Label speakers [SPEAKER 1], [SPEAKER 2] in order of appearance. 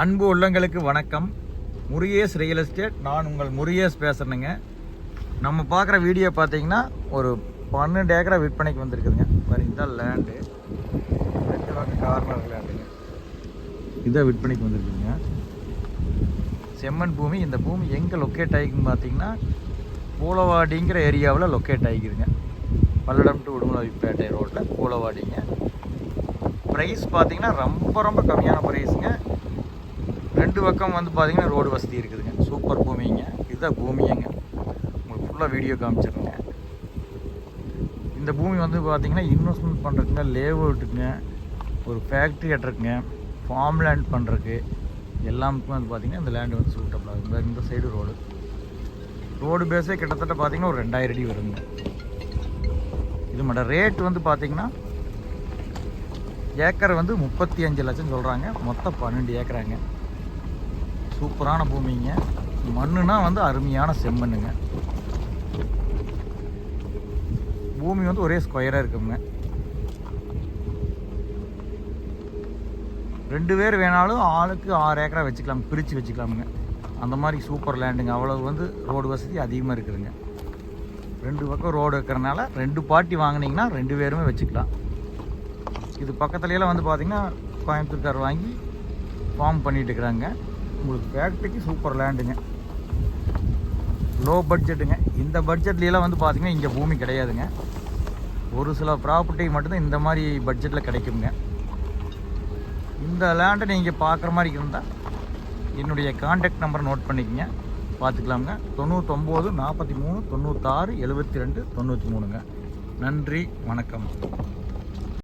[SPEAKER 1] அன்பு உள்ளங்களுக்கு வணக்கம். முருகேஸ் ரியல் எஸ்டேட் நான் உங்கள் முருகேஸ் பேசுகிறேனுங்க நம்ம பார்க்குற வீடியோ பார்த்தீங்கன்னா ஒரு பன்னெண்டு ஏக்கரை விற்பனைக்கு வந்திருக்குதுங்க. பாருங்க லேண்டு ரெண்டு வாக்கு கார்னர் லேண்டுங்க இதான் விற்பனைக்கு வந்திருக்குதுங்க. செம்மண் பூமி. இந்த பூமி எங்கே லொக்கேட் ஆகிக்குன்னு பார்த்தீங்கன்னா பூலவாடிங்கிற ஏரியாவில் லொக்கேட் ஆகிக்குதுங்க. பல்லடம் டு உடுமலைப்பேட்டை ரோட்டில் பூலவாடிங்க. ப்ரைஸ் பார்த்தீங்கன்னா ரொம்ப ரொம்ப கம்மியான ப்ரைஸ் ரெண்டு பக்கம் வந்து பார்த்தீங்கன்னா ரோடு வசதி இருக்குதுங்க. சூப்பர் பூமிங்க. இதுதான் பூமியங்க. உங்களுக்கு ஃபுல்லாக வீடியோ காமிச்சிருங்க. இந்த பூமி வந்து பார்த்தீங்கன்னா இன்வெஸ்ட்மெண்ட் பண்ணுறதுங்க லேவுட்டுங்க ஒரு ஃபேக்ட்ரி கட்டுறதுங்க ஃபார்ம் லேண்ட் பண்ணுறதுக்கு எல்லாமுக்கும் வந்து பார்த்தீங்கன்னா இந்த லேண்டு வந்து சூட்டபிளாக இருக்குது இந்த சைடு ரோடு ரோடு பேஸே கிட்டத்தட்ட பார்த்திங்கன்னா ஒரு ரெண்டாயிரம் அடி வருங்க. இது மட்டும் ரேட் வந்து பார்த்திங்கன்னா ஏக்கர் வந்து முப்பத்தி அஞ்சு லட்சம் சொல்கிறாங்க மொத்தம் பன்னெண்டு ஏக்கராங்க. சூப்பரான பூமிங்க. மண்ணுனா வந்து அருமையான செம்மண்ணுங்க. பூமி வந்து ஒரே ஸ்கொயராக இருக்குங்க. ரெண்டு பேர் வேணாலும் ஆளுக்கு ஆறு ஏக்கரா வச்சுக்கலாம் பிரித்து வச்சுக்கலாமுங்க. அந்த மாதிரி சூப்பர் லேண்டுங்க அவ்வளவு வந்து ரோடு வசதி அதிகமாக இருக்குதுங்க. ரெண்டு பக்கம் ரோடு இருக்கிறனால ரெண்டு பாட்டி வாங்கினீங்கன்னா ரெண்டு பேருமே வச்சுக்கலாம். இது பக்கத்துலலாம் வந்து பார்த்திங்கன்னா கோயம்புத்தூர்கார் வாங்கி ஃபார்ம் பண்ணிட்டு இருக்கிறாங்க. உங்களுக்கு ஃபேக்ட்ரிக்கு சூப்பர் லேண்டுங்க லோ பட்ஜெட்டுங்க இந்த பட்ஜெட்லாம் வந்து பார்த்தீங்கன்னா இங்கே பூமி கிடையாதுங்க. ஒரு சில ப்ராப்பர்ட்டி மட்டும்தான் இந்த மாதிரி பட்ஜெட்டில் கிடைக்குங்க. இந்த லேண்டை நீங்கள் பார்க்குற மாதிரி இருந்தால் என்னுடைய காண்டாக்ட் நம்பர் நோட் பண்ணிக்கங்க. பார்த்துக்கலாமுங்க தொண்ணூத்தொம்பது நாற்பத்தி மூணு தொண்ணூத்தாறு எழுபத்தி ரெண்டு தொண்ணூற்றி மூணுங்க. நன்றி வணக்கம்.